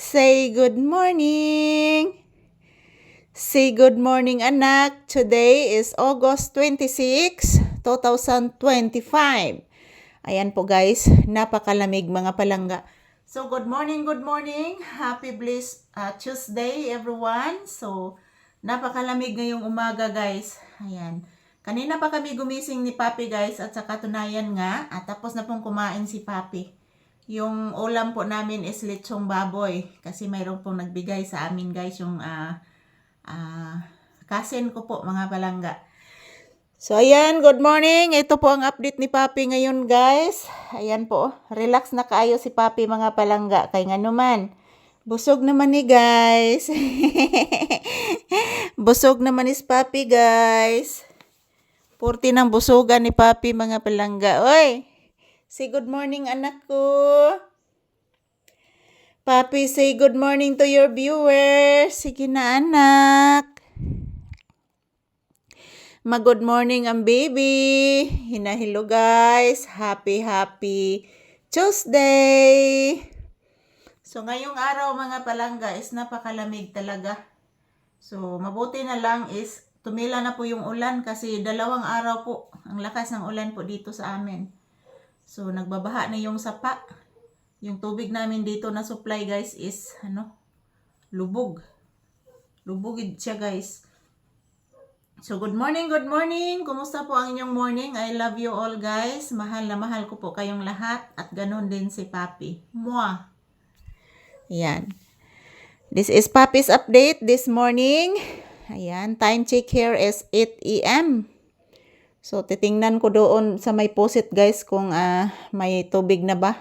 Say good morning. Say good morning anak. Today is August 26, 2025. Ayan po guys, napakalamig mga palangga. So good morning, good morning. Happy bliss uh, Tuesday everyone. So napakalamig ngayong umaga guys. Ayan. Kanina pa kami gumising ni Papi guys at sa katunayan nga at tapos na pong kumain si Papi. Yung ulam po namin is lechong baboy kasi mayroon pong nagbigay sa amin guys yung ah ah, cousin ko po mga palangga. So ayan, good morning. Ito po ang update ni Papi ngayon guys. Ayan po, relax na kaayo si Papi mga palangga. Kay nga naman, busog naman ni guys. busog naman ni Papi guys. Purti ng busugan ni Papi mga palangga. Oy, say good morning anak ko. Papi, say good morning to your viewers. Sige na anak. Ma-good morning ang baby. Hinahilo guys. Happy, happy Tuesday. So ngayong araw mga palangga is napakalamig talaga. So mabuti na lang is tumila na po yung ulan kasi dalawang araw po ang lakas ng ulan po dito sa amin. So nagbabaha na yung sapa. Yung tubig namin dito na supply guys is ano lubog. Lubog siya guys. So good morning, good morning. Kumusta po ang inyong morning? I love you all guys. Mahal na mahal ko po kayong lahat at ganun din si Papi. Mwah. Yan. This is Papi's update this morning. Ayan, time check here is 8 a.m. So, titingnan ko doon sa may posit guys kung ah, may tubig na ba.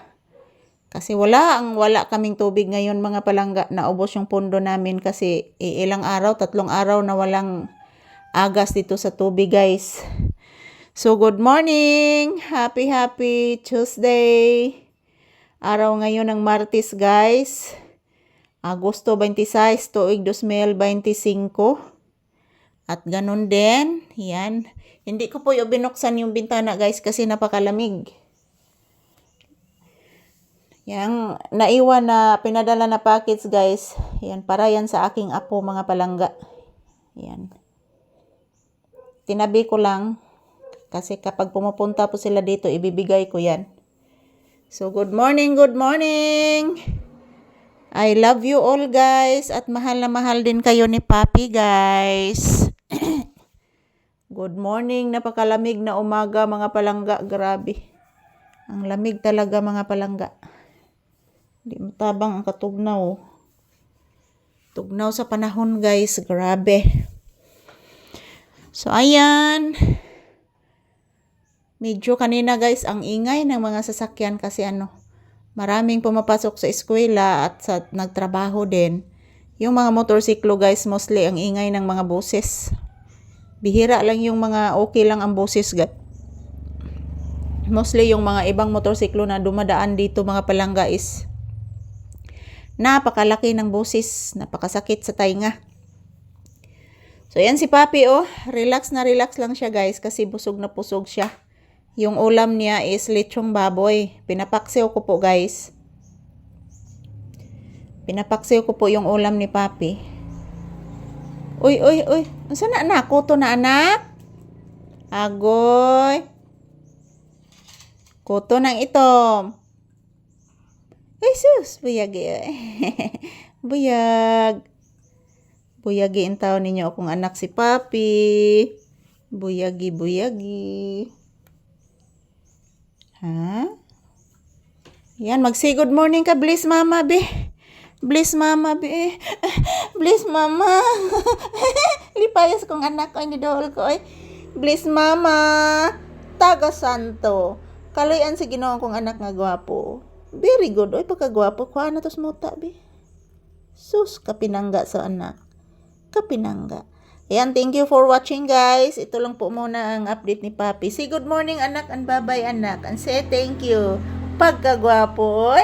Kasi wala, ang wala kaming tubig ngayon mga palangga. Naubos yung pondo namin kasi ilang araw, tatlong araw na walang agas dito sa tubig guys. So, good morning! Happy, happy Tuesday! Araw ngayon ng Martes guys. Agosto 26, tuig 2025. At ganun din, yan. Hindi ko po yung binuksan yung bintana guys kasi napakalamig. Yang naiwan na pinadala na packets guys. Yan, para yan sa aking apo mga palangga. Yan. Tinabi ko lang kasi kapag pumupunta po sila dito, ibibigay ko yan. So, good morning, good morning! I love you all guys at mahal na mahal din kayo ni Papi guys. Good morning, napakalamig na umaga mga palangga, grabe. Ang lamig talaga mga palangga. Di matabang ang katugnaw. Tugnaw sa panahon guys, grabe. So ayan. Medyo kanina guys ang ingay ng mga sasakyan kasi ano, maraming pumapasok sa eskwela at sa nagtrabaho din. Yung mga motorsiklo guys, mostly ang ingay ng mga boses. Bihira lang yung mga okay lang ang boses guys. Mostly yung mga ibang motorsiklo na dumadaan dito mga palangga is napakalaki ng boses, napakasakit sa tainga. So yan si Papi oh, relax na relax lang siya guys kasi busog na busog siya. Yung ulam niya is lechong baboy. Pinapaksiw ko po guys. Pinapaksiw ko po yung ulam ni Papi. Uy, uy, uy. Saan na anak? Kuto na anak? Agoy. Kuto ng itom. Ay sus, buyagi. Buyag. Buyagi ang tao ninyo akong anak si Papi. Buyagi, buyagi. Ha? Yan, mag-say good morning ka, bless mama, be. Bless mama, be. Bless mama. Lipayas kong anak ko, inidol ko, ay. Bless mama. Taga Santo. Kalayan si ginawa kong anak nga gwapo. Very good, oy, pagkagwapo. Kuha na to smuta, be. Sus, kapinangga sa anak. Kapinangga. Ayan, thank you for watching guys. Ito lang po muna ang update ni Papi. Say good morning anak and bye-bye anak. And say thank you. Pagkagwapo.